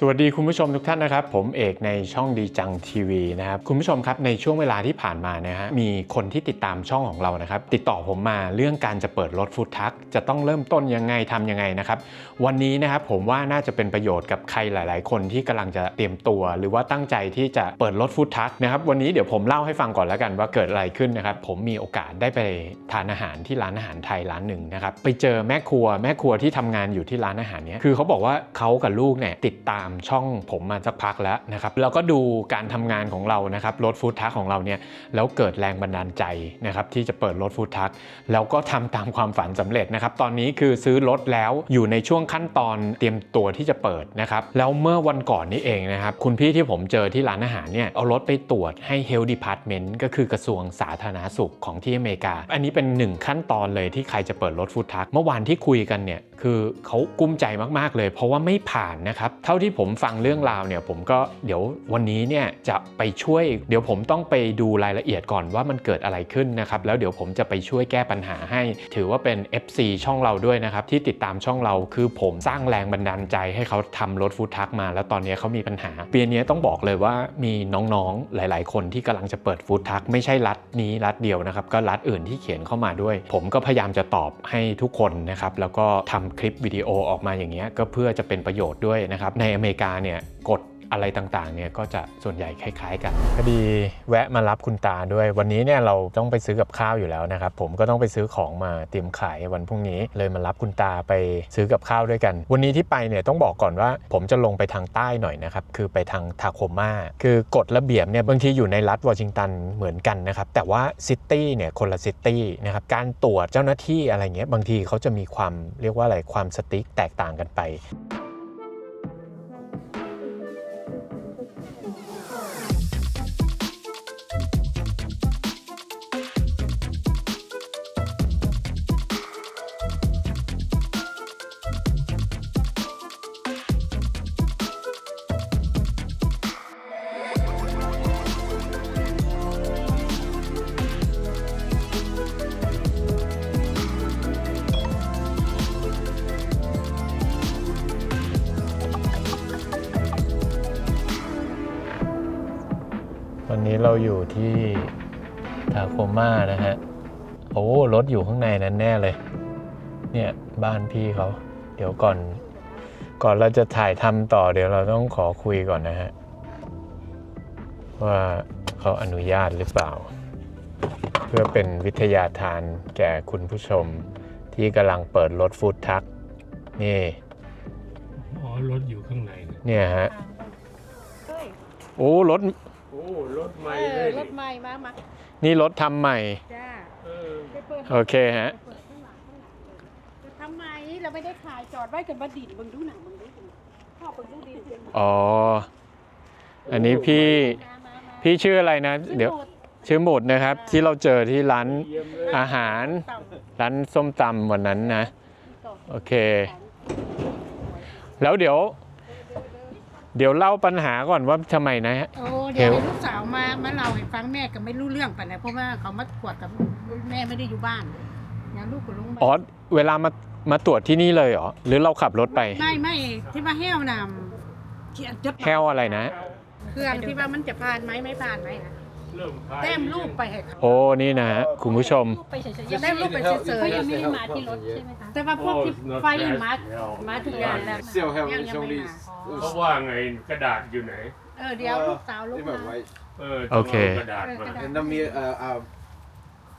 สวัสดีคุณผู้ชมทุกท่านนะครับ ผมเอกในช่องดีจังทีวีนะครับคุณผู้ชมครับในช่วงเวลาที่ผ่านมานะฮะมีคนที่ติดตามช่องของเรานะครับ ติดต่อผมมาเรื่องการจะเปิดรถฟู้ดทักจะต้องเริ่มต้นยังไงทำยังไงนะครับวันนี้นะครับผมว่าน่าจะเป็นประโยชน์กับใครหลาย ๆ คนที่กำลังจะเตรียมตัว หรือว่าตั้งใจที่จะเปิดรถฟู้ดทักนะครับวันนี้เดี๋ยวผมเล่าให้ฟังก่อนแล้วกันว่าเกิดอะไรขึ้นนะครับผมมีโอกาสได้ไปทานอาหารที่ร้านอาหารไทยร้านหนึ่งนะครับไปเจอแม่ครัวแม่ครัวที่ทำงานอยู่ที่ร้านอาหารเนี้ยคือเขาบอกว่าเขากับลูกเนี่ยติดตามช่องผมมาสักพักแล้วนะครับแล้วก็ดูการทำงานของเรานะครับรถฟู้ดทักของเราเนี่ยแล้วเกิดแรงบันดาลใจนะครับที่จะเปิดรถฟู้ดทักแล้วก็ทำตามความฝันสำเร็จนะครับตอนนี้คือซื้อรถแล้วอยู่ในช่วงขั้นตอนเตรียมตัวที่จะเปิดนะครับแล้วเมื่อวันก่อนนี้เองนะครับคุณพี่ที่ผมเจอที่ร้านอาหารเนี่ยเอารถไปตรวจให้ Health Department ก็คือกระทรวงสาธารณสุขของที่อเมริกา อันนี้เป็นหนึ่งขั้นตอนเลยที่ใครจะเปิดรถฟู้ดทักเมื่อวานที่คุยกันเนี่ยคือเขากุ้มใจมากๆเลย เพราะว่าไม่ผ่านนะครับเท่าที่ผมฟังเรื่องราวเนี่ยผมก็เดี๋ยววันนี้เนี่ยจะไปช่วย เดี๋ยวผมต้องไปดูรายละเอียดก่อนว่ามันเกิดอะไรขึ้นนะครับ แล้วเดี๋ยวผมจะไปช่วยแก้ปัญหาให้ ถือว่าเป็น FC ช่องเราด้วยนะครับ ที่ติดตามช่องเราคือผมสร้างแรงบันดาลใจให้เขาทำรถฟู้ดทักมา แล้วตอนนี้เขามีปัญหาปีนี้ต้องบอกเลยว่ามีน้องๆหลาย ๆ คนที่กำลังจะเปิดฟู้ดทักไม่ใช่รัฐนี้รัฐเดียวนะครับ ก็รัฐอื่นที่เขียนเข้ามาด้วย ผมก็พยายามจะตอบให้ทุกคนนะครับแล้วก็ทำคลิปวิดีโอออกมาอย่างเงี้ยก็เพื่อจะเป็นประโยชน์ด้วยนะครับในอเมริกาเนี่ยกฎอะไรต่างๆเนี่ยก็จะส่วนใหญ่คล้าย ๆ กันพอดีแวะมารับคุณตาด้วย วันนี้เนี่ยเราต้องไปซื้อกับข้าวอยู่แล้วนะครับผมก็ต้องไปซื้อของมาเตรียมขายวันพรุ่งนี้เลยมารับคุณตาไปซื้อกับข้าวด้วยกัน วันนี้ที่ไปเนี่ยต้องบอกก่อนว่า ผมจะลงไปทางใต้หน่อยนะครับคือไปทางทาโคมาคือกฎระเบียบเนี่ยบางทีอยู่ในรัฐวอชิงตันเหมือนกันนะครับแต่ว่าซิตี้เนี่ยคนละซิตี้นะครับการตรวจเจ้าหน้าที่อะไรเงี้ยบางทีเขาจะมีความเรียกว่าอะไรความสติ๊กแตกต่างกันไป อนนี้เราอยู่ที่ทาโคมานะฮะ โอ้รถอยู่ข้างในนั้นแน่เลย เนี่ยบ้านพี่เขา เดี๋ยวก่อน ก่อนเราจะถ่ายทำต่อเดี๋ยวเราต้องขอคุยก่อนนะฮะ ว่าเขาอนุญาตหรือเปล่า เพื่อเป็นวิทยาทานแก่คุณผู้ชมที่กำลังเปิดรถฟู้ดทัก นี่อ๋อรถอยู่ข้างในนะเนี่ยฮะเฮ้ยโอ้รถโอ้รถใหม่เอเลอยรถใหม่มามานี่รถทำใหม่ จ้าเออไปเปิดโอเคฮะ ไปเปิดข้างหลังข้างหลังจะทำไมเราไม่ได้ขายจอดไว้กันมาดินมึงดูหนังมึงดูดิพ่อมึงดูดินอ๋อ อันนี้พี่มามามาพี่ชื่ออะไรนะ เดี๋ยวหมดชื่อหมุดนะครับ ที่เราเจอที่ร้าน เยี่ยมเลยอาหาร ต่ำร้านส้มตำวันนั้นนะ ต่อโอเคแล้วเดี๋ยว เดี๋ยวเล่าปัญหาก่อนว่าทำไมนะฮะ โอ้เดี๋ยวเดี๋ยวให้ลูกสาวมามาเล่าให้ฟังแม่ก็ไม่รู้เรื่องปานไหนเพราะว่าเขามาตรวจกับแม่ไม่ได้อยู่บ้านงั้นลูกกับลุงอ๋อ เวลามามาตรวจที่นี่เลยเหรอ หรือเราขับรถไป ไม่ไม่ที่ว่าแห้วนำเขียนจดแค่วอะไรนะ เครื่องที่ว่ามันจะผ่านไหมไม่ผ่านไหมนะเริ่มขายแต้มรูปไปให้เขาโอ้นี่นะฮะคุณผู้ชม ไปเฉยๆยังได้รูปไปเฉยเขายังๆไม่ได้มาที่รถใช่ไหมคะแต่ว่าพวกที่ไฟมามาทุกอย่างแล้ว Still have ยังยัง some ไม่ of มา these เพราะว่าไงกระดาษอยู่ไหน เออเดี๋ยวลูกสาวลูก in มา my white เออโอเคต้องากระดาษมา and then me uh uh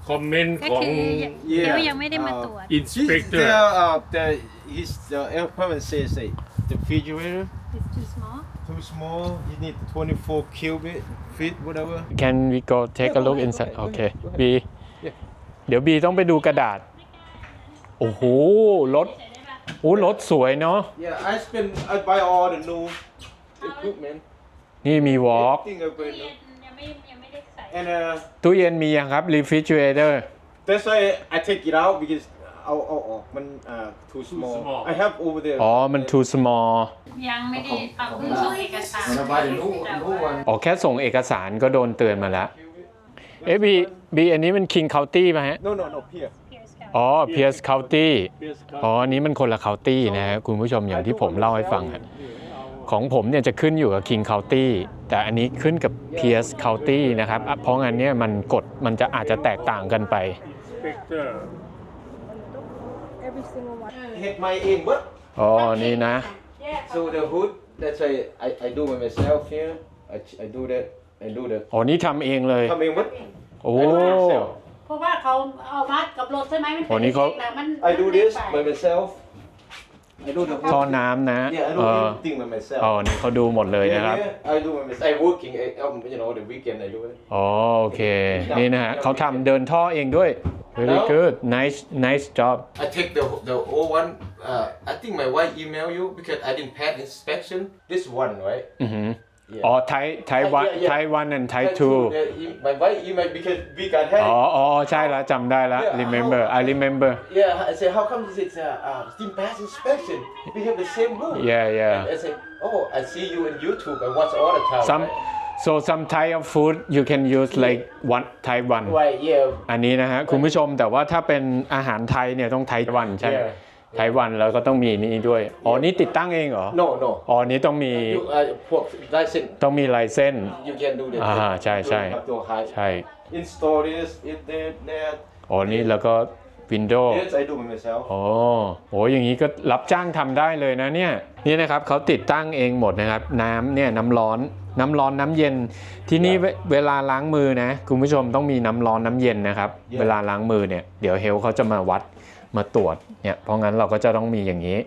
คอมเมนต์ก็ของ คือยัง yeah เขายังไม่ได้มาตรวจ อินส She's เปกเตอ the ร์ uh the he's the air permit says that the refrigerator It's too small too small you need 24 cubic feet whatever Can we go take a look inside โอเคบี เดี๋ยวบีต้องไปดูกระดาษ โอ้โห รถโอ้รถสวยเนาะ yeah I spend I buy all the new equipment นี่มีวอล์ก everything I brand new ยังไม่ยังไม่ได้ใส่ and uh ตู้เย็นมียังครับ refrigerator that's why I take it out because เอาเอาออกมัน uh too small small. I have over there อ๋อ มัน too small ยังไม่ได้เอาเพิ่งส่งเอกสาร and I buy the new new one อ๋อแค่ส่งเอกสารก็โดนเตือนมาแล้ว เอ๊ะบีบีอันนี้มัน King County ป่ะฮะ no no no here อ๋อ Pierce County เบียสครับอ๋ออันนี้มันคนละ county นะฮะคุณผู้ชมอย่างที่ผมเล่าให้ฟังอะของผมเนี่ยจะขึ้นอยู่กับ King County แต่อันนี้ขึ้นกับ Pierce County นะครับอะเพราะงั้นเนี่ยมันกฎมันจะอาจจะแตกต่างกันไปสเปกเตอร์ every single one Hit my in what? อ๋อ นี่นะ So the hood, that's why I, I do by myself here. I, I do that. I do the อ๋อ นี่ทำเองเลย come in what? โอ้ I do it myself. เพราะว่าเขาเอามัดกับรถใช่ไหมมันโอ้นี่เขาล็กๆะมัน I do มันเล็ก this ไป by myself. I do the ท่อ hood. น้ำนะ Yeah, I เอ do อ everything by myself. อ๋อนี่เขาดูหมดเลย Yeah, นะครับ yeah, I do by myself. I working, I, um, you know, the weekend I do it. อ๋อโอเค นี่นะฮะเขาทำเดินท่อเองด้วย very good nice nice job I take the the old one. Uh, I think my wife email you because I didn't pass inspection. This one, right? อือหือ Yeah. อ๋อไทยไทยวัน Yeah, yeah. ไทยวัน and ไทย Type ทู two, the e- My wife email because we got had อ๋อ it. อ๋อใช่แล้วจำได้แล้ว Yeah, remember I remember Yeah, I say, how come this is uh, uh, didn't pass inspection? We have the same rule. yeah yeah And I say, oh, I see you in YouTube. I watch all the time. some so some Thai of food you can use like one Thai one right? right, yeah. อันนี้นะฮะคุณผู้ชมแต่ว่าถ้าเป็นอาหารไทยเนี่ยต้องไทยวันใช่ไหม Yeah. ไทยวันแล้วก็ต้องมีนี่ด้วย อ๋อ นี่ติดตั้งเองเหรอ No, no. อ๋อ นี่ต้องมี You, uh, pork license. ต้องมีลายเส้น You can do that. อ่าใช่ใช่ You have to hide. ใช่ Install this, it, that, that. อ๋อ นี่แล้วก็วินโดว์ Yes, I do by myself. อ๋อโหอย่างนี้ก็รับจ้างทำได้เลยนะเนี่ย นี่นะครับเขาติดตั้งเองหมดนะครับ น้ำเนี่ยน้ำร้อน น้ำร้อนน้ำเย็น ที่นี่เวเวลาล้างมือนะ คุณผู้ชมต้องมีน้ำร้อนน้ำเย็นนะครับ Yeah. เวลาล้างมือเนี่ย เดี๋ยวเฮลเขาจะมาวัดมาตรวจ เนี่ยเพราะงั้นเราก็จะต้องมีอย่างนี้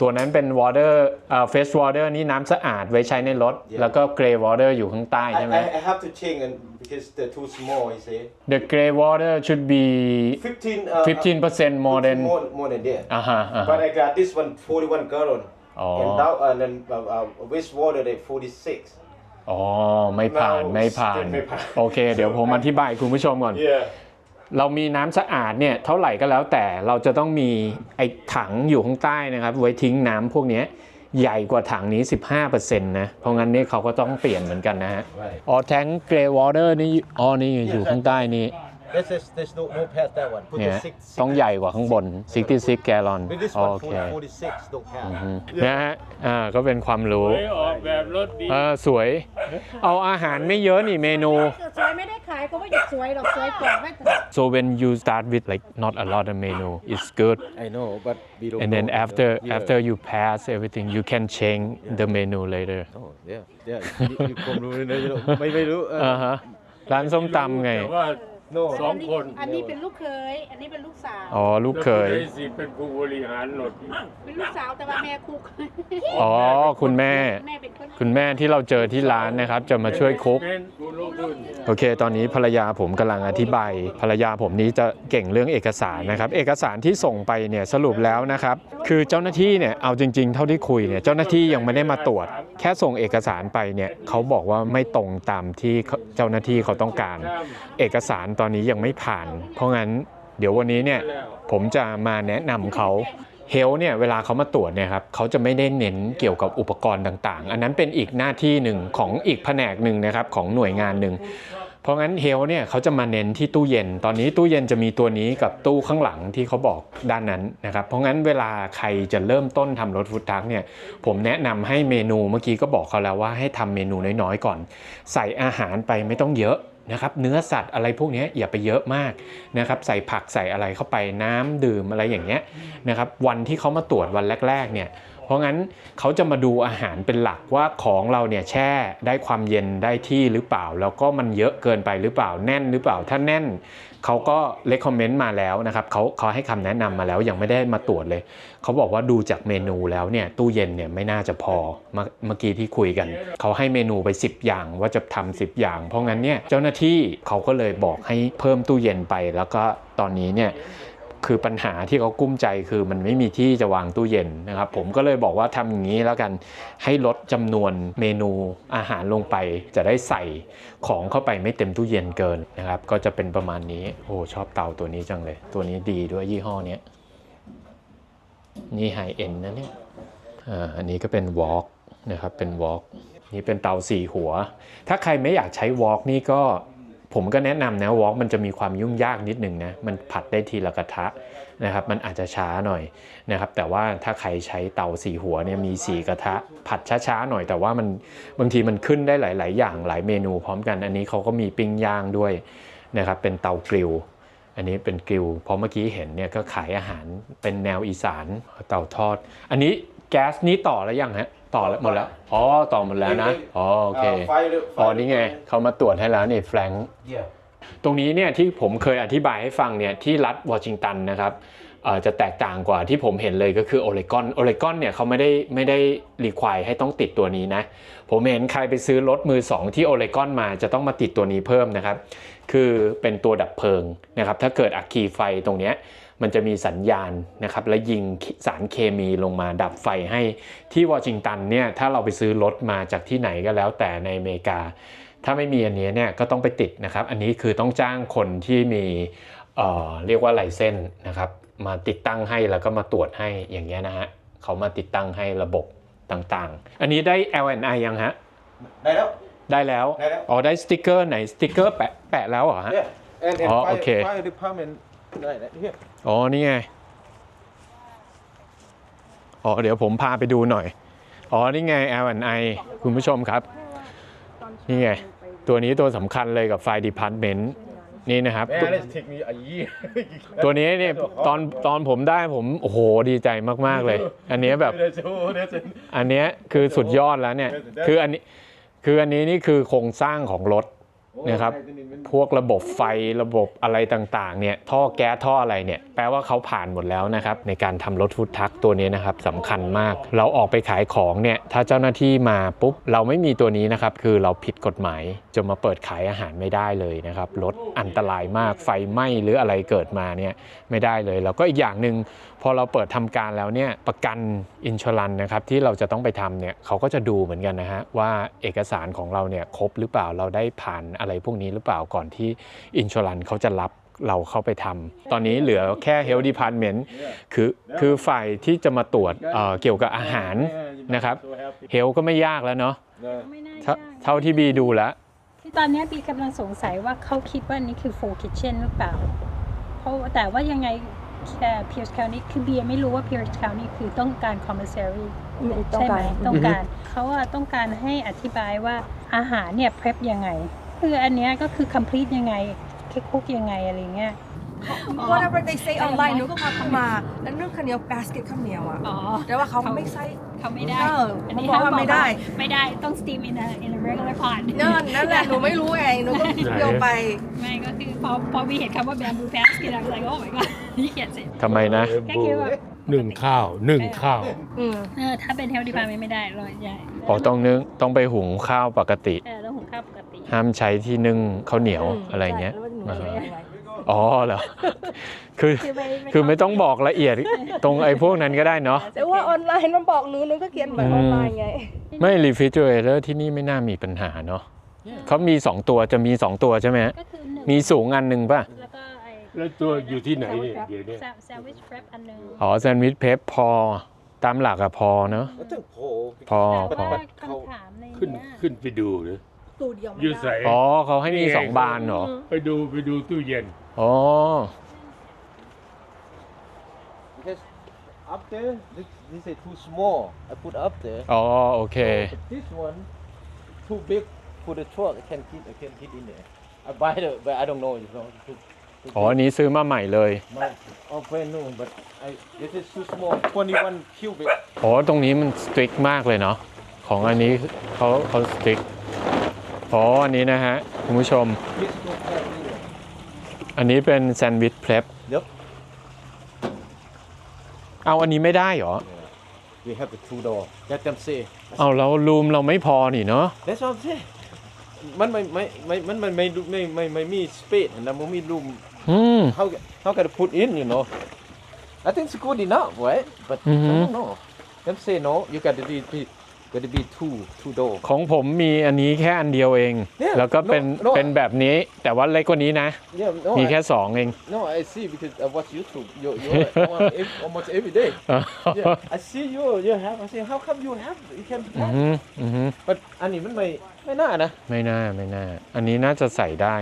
ตัวนั้นเป็น water เอ่อ fresh water นี่น้ำสะอาดไว้ใช้ในรถ Yeah. แล้วก็ gray water อยู่ข้างใต้ I, ใช่ไหม I, I have to change and because they're too small, you see. the gray water should be 15, uh, 15% more than more, more than that. อ่าฮะอ่า But ฮะ I got this one 41 gallon. อ๋อ And, now, and then uh, uh, wastewater they 46. อ๋อ ไม่ผ่านเราไม่ผ่านไม่ผ่านโอเค เดี๋ยวผมอธิบายคุณผู้ชมก่อน Yeah. เรามีน้ำสะอาดเนี่ยเท่าไหร่ก็แล้วแต่เราจะต้องมีไอ้ถังอยู่ข้างใต้นะครับ ไว้ทิ้งน้ำพวกนี้ใหญ่กว่าถังนี้ 15%นะ เพราะงั้นเนี่ยเขาก็ต้องเปลี่ยนเหมือนกันนะฮะ อ๋อแทงเกรย์วอเตอร์นี่ อ๋อ นี่อยู่ข้างใต้นี่ This is there's no no past that one. Put เนี่ย the six, ต้องใหญ่กว่าข้างบน 66 แกลลอน With this โอ one เค 40, 46 don't pass. อืมนะฮะอ่าก็เป็นความรู้เฮ้ยออกแบบรถดี เออสวย เอาอาหารไม่เยอะนี่เมนู สวยไม่ได้ขายเพราะว่าอยากสวยหรอกสวยก่อนไม่แต่ so when you start with like not a lot of menu it's good I know, but we don't. and then know. after Yeah. after you pass everything you can change the menu later Oh yeah, yeah. มีมีความรู้เลยนะไม่ไม่รู้เอออ่าฮะร้านส้มตำไง แต่ว่า no สองคน อันนี้เป็นลูกเคย อันนี้เป็นลูกสาว อ๋อลูกเคยแล้วผู้ใดสิเป็นผู้บริหารรถเป็นลูกสาวแต่ว่าแม่คุก อ๋อคุณแม่ แม่เป็นคนคุณแม่ที่เราเจอที่ร้านนะครับ จะมาช่วยคุก เป็นผู้ลงทุนโอเค ตอนนี้ภรรยาผมกำลังอธิบาย ภรรยาผมนี้จะเก่งเรื่องเอกสารนะครับ เอกสารที่ส่งไปเนี่ยสรุปแล้วนะครับ คือเจ้าหน้าที่เนี่ยเอาจริง ๆ เท่าที่คุยเนี่ยเจ้าหน้าที่ยังไม่ได้มาตรวจแค่ส่งเอกสารไปเนี่ยเขาบอกว่าไม่ตรงตามที่เขาเจ้าหน้าที่เขาต้องการ เอกสารตอนนี้ยังไม่ผ่าน เพราะงั้นเดี๋ยววันนี้เนี่ยผมจะมาแนะนำเขาเฮลเนี่ยเวลาเขามาตรวจเนี่ยครับเขาจะไม่ได้เน้นเกี่ยวกับอุปกรณ์ต่างๆ อันนั้นเป็นอีกหน้าที่หนึ่งของอีกแผนกหนึ่งนะครับของหน่วยงานหนึ่ง เพราะงั้นเฮลเนี่ยเขาจะมาเน้นที่ตู้เย็น ตอนนี้ตู้เย็นจะมีตัวนี้กับตู้ข้างหลังที่เขาบอกด้านนั้นนะครับ เพราะงั้นเวลาใครจะเริ่มต้นทำรถฟู้ดทรัคเนี่ย ผมแนะนำให้เมนูเมื่อกี้ก็บอกเขาแล้วว่าให้ทำเมนูน้อยๆก่อน ใส่อาหารไปไม่ต้องเยอะนะครับเนื้อสัตว์อะไรพวกนี้อย่าไปเยอะมากนะครับใส่ผักใส่อะไรเข้าไปน้ำดื่มอะไรอย่างเงี้ยนะครับวันที่เขามาตรวจวันแรกๆเนี่ย เพราะงั้นเขาจะมาดูอาหารเป็นหลักว่าของเราเนี่ยแช่ได้ความเย็นได้ที่หรือเปล่า แล้วก็มันเยอะเกินไปหรือเปล่าแน่นหรือเปล่าถ้าแน่นเขาก็เลคคอมเมนต์มาแล้วนะครับเขาเขาให้คำแนะนำมาแล้วยังไม่ได้มาตรวจเลย เขาบอกว่าดูจากเมนูแล้วเนี่ยตู้เย็นเนี่ยไม่น่าจะพอเมื่อกี้ที่คุยกัน เขาให้เมนูไป 10 อย่างว่าจะทำ10 อย่าง เพราะงั้นเนี่ยเจ้าหน้าที่เขาก็เลยบอกให้เพิ่มตู้เย็นไปแล้วก็ตอนนี้เนี่ย คือปัญหาที่เขากุ้มใจคือมันไม่มีที่จะวางตู้เย็นนะครับ ผมก็เลยบอกว่าทำอย่างนี้แล้วกันให้ลดจำนวนเมนูอาหารลงไป จะได้ใส่ของเข้าไปไม่เต็มตู้เย็นเกินนะครับ ก็จะเป็นประมาณนี้โอ้ชอบเตาตัวนี้จังเลย ตัวนี้ดีด้วยยี่ห้อเนี้ยนี่ไฮเอ็นนะเนี่ยอ่าอันนี้ก็เป็นวอล์กนะครับเป็นวอล์กนี่เป็นเตาสี่หัว ถ้าใครไม่อยากใช้วอล์กนี่ก็ ผมก็แนะนำนะวอล์กมันจะมีความยุ่งยากนิดหนึ่งนะมันผัดได้ทีละกระทะนะครับมันอาจจะช้าหน่อยนะครับแต่ว่าถ้าใครใช้เตาสีหัวเนี่ยมีสีกระทะผัดช้าๆหน่อย แต่ว่ามันบางทีมันขึ้นได้หลาย ๆ อย่างหลายเมนูพร้อมกัน อันนี้เขาก็มีปิ้งย่างด้วยนะครับเป็นเตากริลอันนี้เป็นกริลพราะเมื่อกี้เห็นเนี่ยก็ขายอาหารเป็นแนวอีสานเตาทอด อันนี้แก๊สนี้ต่อแล้วยังฮะ ต่อแล้วหมดแล้ว อ๋อ ต่อหมดแล้วนะ อ๋อ โอเค Uh, fire, อ๋อ นี่ไง เขามาตรวจให้แล้วนี่แฟรงค์ Yeah. ตรงนี้เนี่ยที่ผมเคยอธิบายให้ฟังเนี่ยที่รัฐวอชิงตันนะครับเอ่อจะแตกต่างกว่าที่ผมเห็นเลยก็คือโอเลกอนโอเลกอนเนี่ยเขาไม่ได้ไม่ได้รีควายให้ต้องติดตัวนี้นะ ผมเห็นใครไปซื้อรถมือ 2 ที่โอเลกอนมาจะต้องมาติดตัวนี้เพิ่มนะครับ คือเป็นตัวดับเพลิงนะครับ ถ้าเกิดอัคคีไฟตรงเนี้ย มันจะมีสัญญาณนะครับและยิงสารเคมีลงมาดับไฟให้ที่วอชิงตันเนี่ยถ้าเราไปซื้อรถมาจากที่ไหนก็แล้วแต่ในอเมริกา ถ้าไม่มีอันนี้เนี่ยก็ต้องไปติดนะครับ อันนี้คือต้องจ้างคนที่มีเอ่อเรียกว่าไลเซนส์นะครับมาติดตั้งให้แล้วก็มาตรวจให้อย่างเงี้ยนะฮะเขามาติดตั้งให้ระบบต่างๆ อันนี้ได้ L&I ยังฮะได้แล้วได้แล้วได้แล้วอ๋อได้สติกเกอร์ไหนสติกเกอร์แปะแปะแล้วเหรอฮะ Yeah. And, and Oh, fire, okay. fire department. Right, right here. อ๋อ นี่ไง อ๋อ เดี๋ยวผมพาไปดูหน่อย อ๋อ นี่ไง L&I คุณผู้ชมครับ นี่ไง ตัวนี้ตัวสำคัญเลยกับไฟ Department นี่นะครับ Man, this take me a year. ตัวนี้เนี่ยตอนตอนผมได้ผม โอ้โห ดีใจมาก ๆ เลย อันเนี้ยแบบ That's, oh, that's it. อันเนี้ยคือสุดยอดแล้วเนี่ย คืออันนี้ คืออันนี้นี่คือโครงสร้างของรถ Oh, นะครับ I didn't even- พวกระบบไฟระบบอะไรต่างๆเนี่ยท่อแก๊สท่ออะไรเนี่ยแปลว่าเขาผ่านหมดแล้วนะครับในการทำรถฟู้ดทักตัวนี้นะครับสำคัญมาก เราออกไปขายของเนี่ยถ้าเจ้าหน้าที่มาปุ๊บเราไม่มีตัวนี้นะครับคือเราผิดกฎหมายจะมาเปิดขายอาหารไม่ได้เลยนะครับรถอันตรายมากไฟไหม้หรืออะไรเกิดมาเนี่ยไม่ได้เลยแล้วก็อีกอย่างหนึ่ง พอเราเปิดทำการแล้วเนี่ยประกันอินชลันนะครับที่เราจะต้องไปทำเนี่ยเขาก็จะดูเหมือนกันนะฮะว่าเอกสารของเราเนี่ยครบหรือเปล่าเราได้ผ่านอะไรพวกนี้หรือเปล่าก่อนที่อินชลันเขาจะรับเราเข้าไปทำ ตอนนี้เหลือแค่ Health Department คือคือฝ่ายที่จะมาตรวจเอ่อเกี่ยวกับอาหารนะครับ So happy. เฮลก็ไม่ยากแล้วเนาะ Yeah. ไม่น่าเท่ายากเท่าที่บีดูแล้วคือตอนเนี้ยบีกำลังสงสัยว่าเขาคิดว่านี่คือ full kitchen หรือเปล่า เพราะแต่ว่ายังไง แค่ Pierce County คือบีไม่รู้ว่า Pierce County คือต้องการ commissary ต้องใช่ไหกามรต้องการเขาอะต้องการให้อธิบายว่าอาหารเนี่ย prep ยังไง คืออันเนี้ยก็คือ complete ยังไงคิคุกยังไงอะไรเงี้ย whatever they say online หนูก็พาเข้ามาแล้วนึ่งข้าวเหนียว basket ข้าวเหนียวอะ อ๋อแต่ว่าเขาไม่ใส่ เขาไม่ได้เอออันนี้เขาบอกว่าห้ไม่ได้ ไม่ได้ต้อง steam in a in a regular pot นั่นนั่นแหละหนูไม่รู้ไงหนูก็โยนไป ไม่ก็คือพอพอวีเห็นคำว่า bamboo basket อะไร like oh my god นี่เขียนเสร็จทำไมนะก็คือแบบหนึ่งข้าวหนึ่งข้าว อืม เออถ้าเป็น health department ไม่ได้เลยใช่อ๋อต้องนึ่งต้องไปหุงข้าวปกติ เออต้องหุงข้าวปกติห้ามใช้ที่นึ่งข้าวเหนียวอืมอะไรเงี้ย ใช่แล้วหนูไม่ได้ไว้ อ๋อเหรอคือคือไม่คือไม่ต้องบอกละเอียดตรงไอ้พวกนั้นก็ได้เนาะแต่ว่าออนไลน์มันบอกหนูหนูก็เขียนแบบออนไลน์ไง ไม่รีฟิเจอเรเตอร์ที่นี่ไม่น่ามีปัญหาเนาะเขามี 2 ตัวจะมี 2 ตัวใช่ไหมฮะก็คือหนึ่งมีสูงอันหนึ่งป่ะ แล้วก็ไอ้แล้วตัวอยู่ที่ไหนเนี่ยเดี๋ยวเนี้แซนด์วิช prep อันหนึ่งอ๋อแซนด์วิชเพปพอตามหลักอะพอเนาะ I think Paul. พอแต่พอว่าคำถามในขึ้นเนี้ยขึ้นไปดูหรือตู้เดียวไม่อยู่ได้ใส่อ๋อเขาให้มี2บานเหรอไปดูไปดูตู้เย็น อ๋อ Because up there, this, this is too small. I put up there. อ๋อโอเค But this one, too big for the truck. I can fit, I can fit in there. I buy the, but I don't know. You know, too, too อ๋อ อันนี้ซื้อมาใหม่เลย My, oh, brand new, but I, this is too small. 21 cubic. อ๋อตรงนี้มันสตริกมากเลยเนาะ ของอันนี้เขาเขาสตริกอ๋ออันนี้นะฮะ คุณผู้ชม This too small. อันนี้เป็นแซนด์วิชเพลฟ Yep. เอาอันนี้ไม่ได้เหรอ We have the two door. Let them say. เอาเรารูมเราไม่พอนี่เนาะ That's what I'm saying. มันไม่ไม่ไม่มันมันไม่ไม่ไม่ไม่มี space นะมันมี room อืม how how can I put in you know I think it's good enough right but I Mhm. don't know them say no you got to be be got to be two two door ของผมมีอันนี้แค่อันเดียวเอง Yeah, แล้วก็เป็น no, no. เป็นแบบนี้ แต่ว่าเล็กกว่านี้นะ yeah no มี I, แค่2เอง no I see because I watch YouTube you you on ev- almost every day yeah I see you you have I say how come you have you can อือ have ฮึอือฮึ but อันนี้มันไม่ไม่น่านะ ไม่น่าไม่น่า อันนี้น่าจะใส่ได้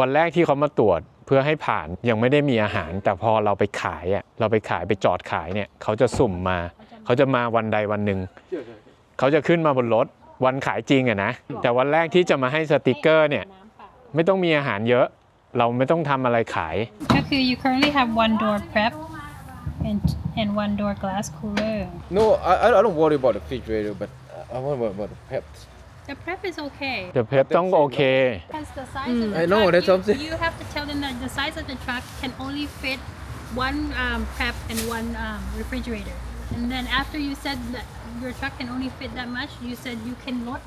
วันแรกที่เขามาตรวจเพื่อให้ผ่านยังไม่ได้มีอาหาร แต่พอเราไปขายอะเราไปขายไปจอดขายเนี่ยเขาจะสุ่มมา เขาจะมาวันใดวันหนึ่ง เขาจะขึ้นมาบนรถวันขายจริงอะนะ แต่วันแรกที่จะมาให้สติกเกอร์เนี่ยน้ำเปล่าไม่ต้องมีอาหารเยอะ เราไม่ต้องทำอะไรขาย ก็คือ you currently have one door prep and and one door glass cooler No, I, I I don't worry about the refrigerator, but I want about, about the peps. the prep is okay เดี๋ยวเพปต้องโอเค Because the size of the I know, truck, that's you, what I'm saying. you have to tell them that the size of the truck can only fit one um, prep and one um, refrigerator. And then after you said that your truck can only fit that much, you said you can ลด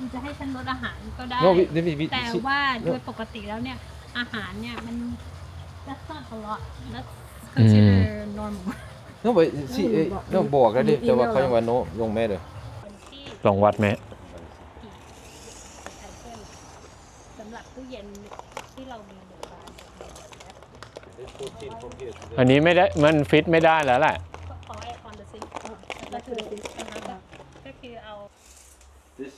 you จะให้ฉันลดอาหารก็ได้ No, we, we, we, แต่ see- ว่าโดยปกติแล้วเนี่ยอาหารเนี่ยมัน that's not a lot that's consider normal no, but see, eh, no, บอกแล้วดิแต่ว่าเขายังว่า no ลงแม่เลยลองวัดไหมสำหรับตู้เย็นที่เรามีหนึ่งบานอันนี้ไม่ได้มันฟิตไม่ได้แล้วแหละ ก็คือนะคะก็คือเอา This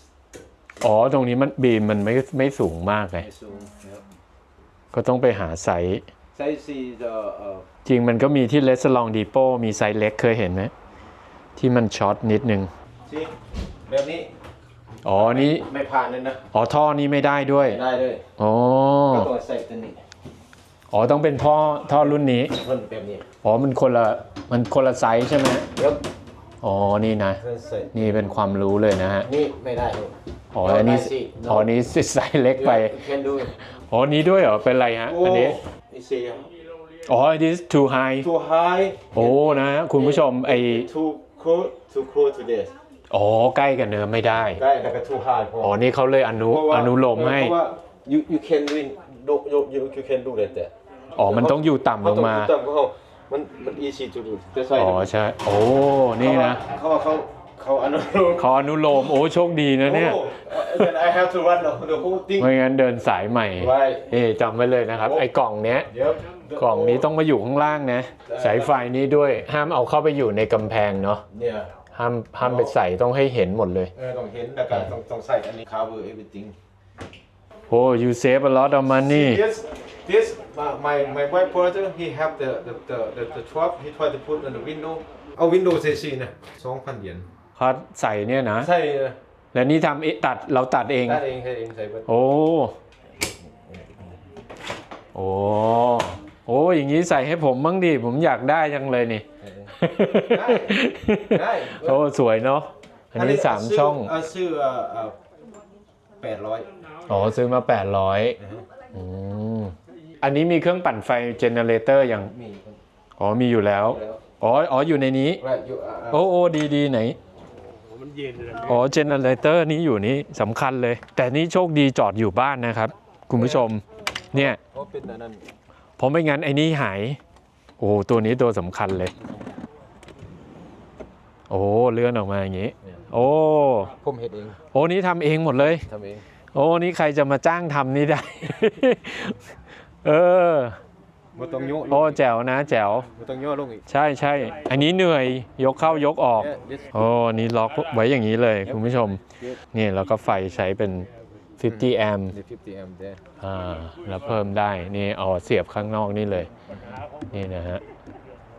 อ๋อ ตรงนี้มันบีมมันไม่ไม่สูงมากเลย is so yeah. ก็ต้องไปหาไซส์ Size is the uh, จริงมันก็มีที่เลสลองดีโปมีไซส์เล็กเคยเห็นไหม ที่มันช็อตนิดนึง see แบบนี้อ๋อนี้ไม่ผ่านเลยนะอ๋อท่อนี้ไม่ได้ด้วยไม่ได้เลยอ๋อ ก็ต้องใส่ตัวนี้อ๋อต้องเป็นท่อท่อรุ่นนี้เพิ่นแบบนี้ อ๋อมันคนละมันคนละไซส์ใช่ไหมเดี๋ยว อ๋อ นี่นะเพิ่นใส่นี่เป็นความรู้เลยนะฮะ นี่ไม่ได้เลยอ๋อ อันนี้ได้สิอ๋ออันนี้ไซส์เล็กไป You can do it อ๋อ นี้ด้วยเหรอ เป็นไรฮะ อันนี้ you see อ๋อ this is too high too high โอ้ นะฮะคุณผู้ชม ไอ too close too close to this อ๋อ ใกล้กับเนื้อไม่ได้ ได้แล้วก็ too high พออ๋อ นี่เขาเลยอนุเพราะว่าอนุโลมให้ เพราะว่า you you can win do you you you can do that there อ๋อ มันต้องอยู่ต่ำลงมา เขต้องอยู่ต่ำกว่าเขา มันมัน easy to do แต่ใส่อ๋อใช่ โอ้ นี่นะเขาว่าเขาเขาอนุโลมขออนุโลม โอ้โชคดีนะเนี่ยโอ้ then I have to run the the whole thing ไม่งั้นเดินสายใหม่ Right เอ๊จำไว้เลยนะครับ ไอ้กล่องเนี้ยเดี๋ยวกล่องนี้ต้องมาอยู่ข้างล่างนะ สายไฟนี้ด้วยห้ามเอาเข้าไปอยู่ในกำแพงเนาะเนี่ยห้ามห้ามไปใส่ต้องให้เห็นหมดเลย เออต้องเห็นแล้วก็ต้องต้องใส่อันนี้ cover everything โอ้ you save a lot of money this this my my my white brother he have the the the the, the truck he tried to put on the window เอา window เสียๆนะ2,000เหรียญเขาใส่เนี่ยนะ ใช่เลยแล้วนี่ทำเอ๊ะตัดเราตัดเอง ตัดเองใช่เองใส่เบิดโอ้ โอ้ โอ้อย่างนี้ใส่ให้ผมบ้างดิ ผมอยากได้จังเลยนี่ ได้ได้โอ้สวยเนาะ อันนี้สามช่องเอาซื้อเอ่อเอ่อแปดร้อยอ๋อซื้อมา800อืม อันนี้มีเครื่องปั่นไฟเจเนเรเตอร์ยังมีอ๋อมีอยู่แล้ว แล้วอ๋ออ๋ออยู่ในนี้ right you อ่าโอ้โอ้ดีดีไหนมันเย็นเลยอ๋อเจเนเรเตอร์นี้อยู่นี้สำคัญเลย แต่นี่โชคดีจอดอยู่บ้านนะครับ คุณผู้ชม เนี่ย เพราะเป็นอันนั้นเพราะไม่งั้นไอ้นี่หาย โอ้ตัวนี้ตัวสำคัญเลย โอ้เลื่อนออกมาอย่างนี้ โอ้ ผมเห็ดเองโอ้นี่ทำเองหมดเลย ทำเอง โอ้นี่ใครจะมาจ้างทำนี่ได้ เออบ่ต้องโยกโอ้แจ๋วนะ แจ๋ว บ่ต้องโยกลงอีกใช่ใช่อันนี้เหนื่อยยกเข้ายกออกเนี่ย this โอ้นี่ล็อกไว้อย่างนี้เลยคุณผู้ชม นี่แล้วก็ไฟใช้เป็น 50 แอมป์ the 50 amp there อ่าแล้วเพิ่มได้นี่เอาเสียบข้างนอกนี่เลย นี่นะฮะ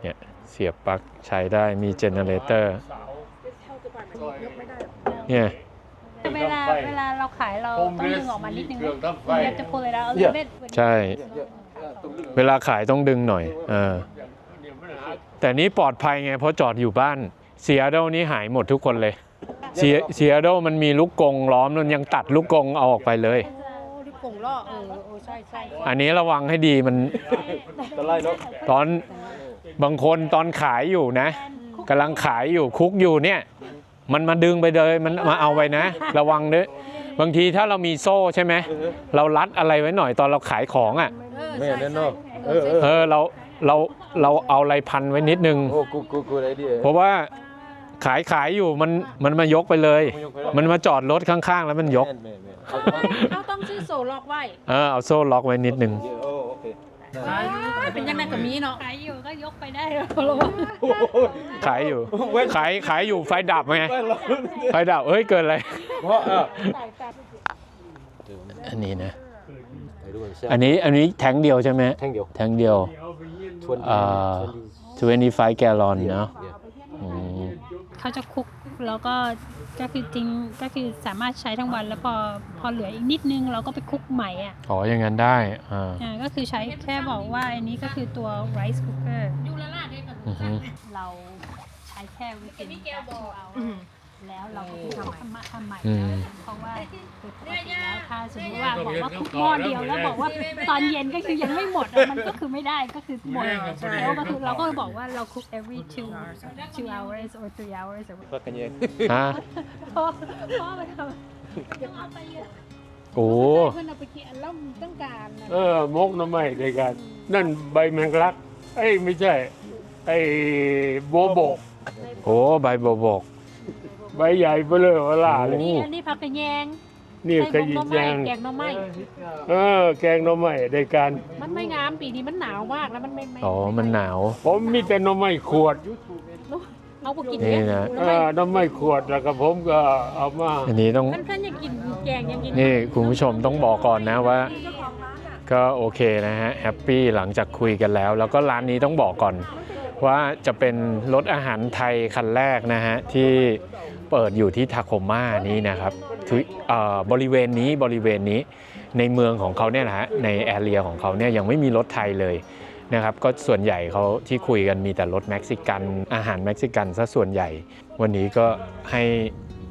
เนี่ยเสียบปลั๊กใช้ได้มีเจเนเรเตอร์ เนี่ย เวลาเวลาเราขายเราต้องดึงออกมานิดนึงเครื่องทำไฟนะ You have to pull it out a little bit ใช่ เวลาขายต้องดึงหน่อยเออแต่นี้ปลอดภัยไงเพราะจอดอยู่บ้านเซียโดนี่หายหมดทุกคนเลยเซียเซียโดมันมีลูกกรงล้อมมันยังตัดลูกกรงเอาออกไปเลยโอ้ที่กงล่อเออโอ้ใช่ใช่อันนี้ระวังให้ดีมันตะไลเนาะตอนบางคนตอนขายอยู่นะกำลังขายอยู่คุกอยู่เนี่ย มันมาดึงไปเลยมันมาเอาไปนะ ระวังเด้อบางทีถ้าเรามีโซ่ใช่ไหมเรารัดอะไรไว้หน่อยตอนเราขายของอะแม่แน่นอนเออเออเออเราเราเราเอาอะไรพันไว้นิดนึงโอ้กูกูกูไอเดียเพราะว่าขายขายอยู่มันมันมายกไปเลย มันมาจอดรถข้างๆ แล้วมันยกแม่นแม่นแม่นเอาเขาต้องซื้อโซ่ล็อกไว้เออเอาโซ่ล็อกไว้นิดนึง เอาโอ้โอเคเป็นยังไงกับมีเนาะขายอยู่ก็ยกไปได้ระวังขายอยู่ ขายขายอยู่ไฟดับไง ไฟดับเอ้ยเกิดอะไร เพราะเอออันนี้นะเอดูมันเสื้ออันนี้อันนี้แทงค์เดียวใช่ไหมแท่งเดียวแทงค์เดียวชวนอ่า25 แกลลอนเนาะอืมเขาจะคลุก แล้วก็ก็คือจริงก็คือสามารถใช้ทั้งวัน แล้วพอพอเหลืออีกนิดนึงเราก็ไปคลุกใหม่อะอ๋ออย่างนั้นได้อ่าอ่าก็คือใช้แค่บอกว่าอันนี้ก็คือตัว rice cooker อือฮึเราใช้แค่วิกินเอา แล้วเราก็ทำทำมาทำใหม่อืมเพราะว่าโดยปกติแล้วถ้าสมมติว่าบอกว่าคุกหม้อเดียวแล้วบอกว่าตอนเย็นก็คือยังไม่หมดอะมันก็คือไม่ได้ก็คือหมดแล้วก็คือเราก็บอกว่าเรา cook every two two hours or three hours or เพื่อกันเย็นฮะเพราะเพราะมันทำเดี๋ยวเอาไปเยอะโอ้เพื่อนเอาไปกินอันล่ำต้องการนะเออมกหน้ำไม้ด้วยกันนั่นใบแมงลักเอ้ยไม่ใช่ไอ้โบโบกโอ้ใบบัวบก ใบใหญ่เบ้อเลยว่าล่าเลยโอ้นี่อันนี้ผักกระแยงนี่ใส่ขยิหบน่อไม้ยางแกงหน่อไม้เออ แกงหน้ำไม้ด้วยกันมันไม่งามปีนี้มันหนาวมากแล้วมันไม่ไม่อ๋อ มันหนาว ผมมีแต่หน้ำไม้ขวดเอาไปกินนี่นะ เออหน้ำไม้ขวดแล้วก็ผมก็เอามาอันนี้ต้องท่านท่านอยากกินแกงยังกินนี่คุณผู้ชมต้องบอกก่อนนะว่า ก็โอเคนะฮะแฮปปี้หลังจากคุยกันแล้ว แล้วก็ร้านนี้ต้องบอกก่อน ว่าจะเป็นรถอาหารไทยคันแรกนะฮะที่ เปิดอยู่ที่ทาโคมานี้นะครับบริเวณนี้บริเวณนี้ในเมืองของเขาเนี่ยนะฮะในแอเรียของเขาเนี่ยยังไม่มีรถไทยเลยนะครับก็ส่วนใหญ่เขาที่คุยกันมีแต่รถเม็กซิกันอาหารเม็กซิกันซะส่วนใหญ่ วันนี้ก็ให้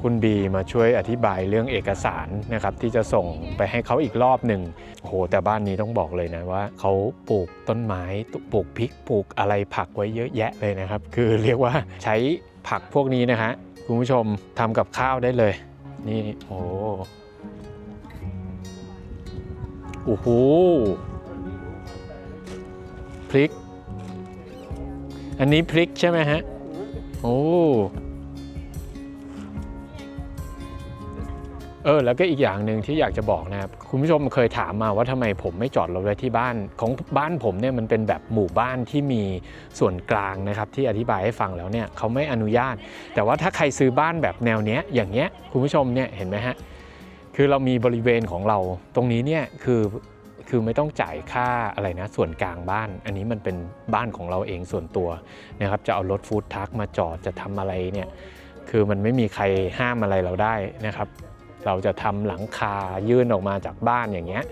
คุณบีมาช่วยอธิบายเรื่องเอกสารนะครับที่จะส่งไปให้เขาอีกรอบหนึ่งโหแต่บ้านนี้ต้องบอกเลยนะว่าเขาปลูกต้นไม้ปลูกพริกปลูกอะไรผักไว้เยอะแยะเลยนะครับ คือเรียกว่าใช้ผักพวกนี้นะฮะ คุณผู้ชมทำกับข้าวได้เลย นี่โอ้โอ้โหพริก อันนี้พริกใช่ไหมฮะ โอ้เออแล้วก็อีกอย่างหนึ่งที่อยากจะบอกนะครับ คุณผู้ชมเคยถามมาว่าทำไมผมไม่จอดรถไว้ที่บ้านของบ้านผมเนี่ยมันเป็นแบบหมู่บ้านที่มีส่วนกลางนะครับที่อธิบายให้ฟังแล้วเนี่ยเขาไม่อนุญาต แต่ว่าถ้าใครซื้อบ้านแบบแนวเนี้ยอย่างเงี้ยคุณผู้ชมเนี่ยเห็นไหมฮะคือเรามีบริเวณของเราตรงนี้เนี่ยคือคือไม่ต้องจ่ายค่าอะไรนะส่วนกลางบ้าน อันนี้มันเป็นบ้านของเราเองส่วนตัวนะครับจะเอารถฟู้ดทักมาจอดจะทำอะไรเนี่ยคือมันไม่มีใครห้ามอะไรเราได้นะครับ เราจะทำหลังคายื่นออกมาจากบ้านอย่างเงี้ย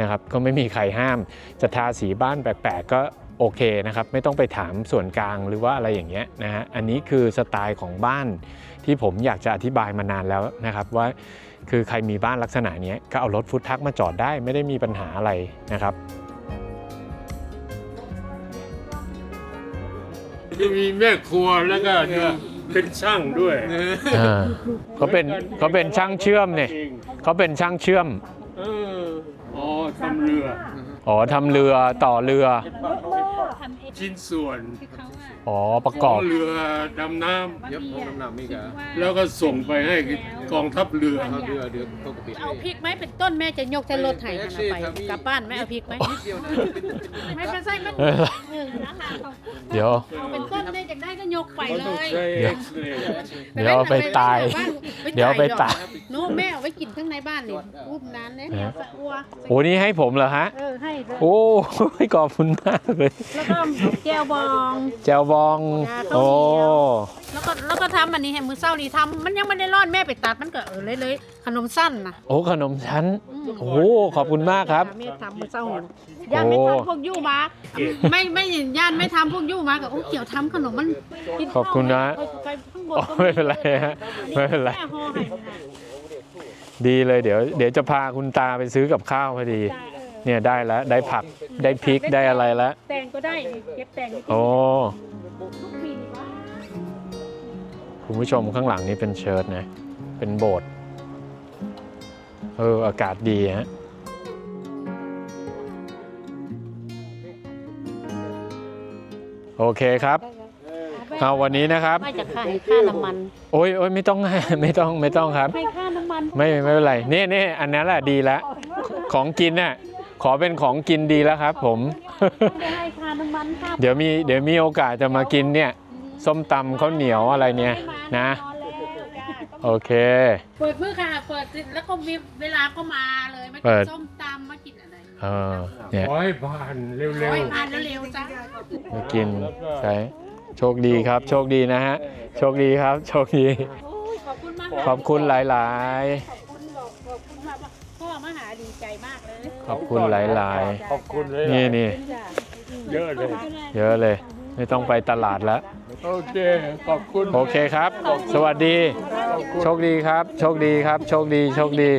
นะครับก็ไม่มีใครห้ามจะทาสีบ้านแปลกๆก็โอเคนะครับไม่ต้องไปถามส่วนกลางหรือว่าอะไรอย่างเงี้ยนะฮะอันนี้คือสไตล์ของบ้านที่ผมอยากจะอธิบายมานานแล้วนะครับว่าคือใครมีบ้านลักษณะนี้ก็เอารถฟุตทักมาจอดได้ไม่ได้มีปัญหาอะไรนะครับจะมีแม่ครัวแล้วก็ดู เป็นช่างด้วยอ่าเขาเป็นเขาเป็นช่างเชื่อมเนี่ยเองเขาเป็นช่างเชื่อม เอออ๋อทำเรือ อ๋อทำเรือต่อเรือทำเอง ชิ้นส่วน คือเขาอะอ๋อประกอบ เรือดำน้ยับของน้ำหนักมีกะำแล้วก็ส่งไปให้กองทัพเรือเขาเดือเดือเขาก็ปิดเอาพริกไหมเป็นต้นแม่จะยกใส่รถไถขนาดไปกลับบ้านไหมเอาพริกไหมนิดเดียวนะไม่เป็นไรมันเออเออนะคะเขาเดี๋ยว เอาเป็นต้นได้จากได้ก็ยกไปเขาเลต้องยใช้เดี๋เอ็ยว กซเรย์เดี๋ยวเอาไปตาย เดี๋ยวเอาไปตายโน้แม่เอาไว้กินข้างในบ้านนี่อุ้มนานเนี่ยฮะสะอัวโอ้นี่ให้ผมเหรอฮะ เออให้เลยโอ้ขอบคุณมากเลย แล้วก็แก้วบอง แจวบองยาข้าวโอ้เหนียวแล้วก็แล้วก็ทำอันนี้ให้มือเศร้านี่ทำมันยังไม่ได้ร่อนแม่ไปตัดมันก็เออเลยเลยขนมสั้นนะโอ้ขนมชั้นโอ้ขอบคุณมากครับ แม่ทำมือเศร้าย่านไม่ทำพวกยู่มาไม่ไม่ย่านไม่ทำพวกยู่มากับโอ้เกี่ยวทำขนมมันกินขอบคุณนะ ไปข้างบนโอ้ไม่เป็นไรฮะ ไม่เป็นไร แม่ห่อให้มันน่ะดีเลยเดี๋ยว เดี๋ยวจะพาคุณตาไปซื้อกับข้าวพอดี จ้า เออเนี่ยได้แล้ว ได้ผักได้พริกได้อะไรแล้วแตงก็ได้เก็บแตงโอ้ทุกปีวะคุณผู้ชมข้างหลังนี่เป็นเชิ้ตนะ เป็นโบสถ์เออ อากาศดีฮะโอเคครับเอาวันนี้นะครับไม่จะค่าให้ค่าน้ำมัน โอ้ยโอ้ยไม่ต้องไม่ต้องไม่ต้องครับให้ค่าน้ำมันไม่ไม่เป็นไรนี่นี่อันนั้นแหละดีแล้วของกินน่ะ ขอเป็นของกินดีแล้วครับ ผมเดี๋ยวมีเดี๋ยวมีโอกาสจะมากินเนี่ย ส้มตำข้าวเหนียวอะไรเนี่ยนะโอเค เปิดมือค่ะ เปิดสิแล้วก็มีเวลาก็มาเลยมากินส้มตำมากินอะไรเออเนี่ยขอให้ผ่านเร็วๆ โอ้ยมาเร็วจ้ะ มากินใช่โชคดีครับ โชคดีนะฮะ โชคดีครับ โชคดีขอบคุณมากขอบคุณหลาย ขอบคุณบอกขอบคุณมากว่พ่อมหาดีใจมาก ขอบคุณหลาย ขอบคุณเลยๆ นี่นี่เยอะเลย เยอะเลย ไม่ต้องไปตลาดแล้ว โอเค ขอบคุณ โอเคครับ สวัสดีโชคดีครับ โชคดีครับ โชคดี โชคดี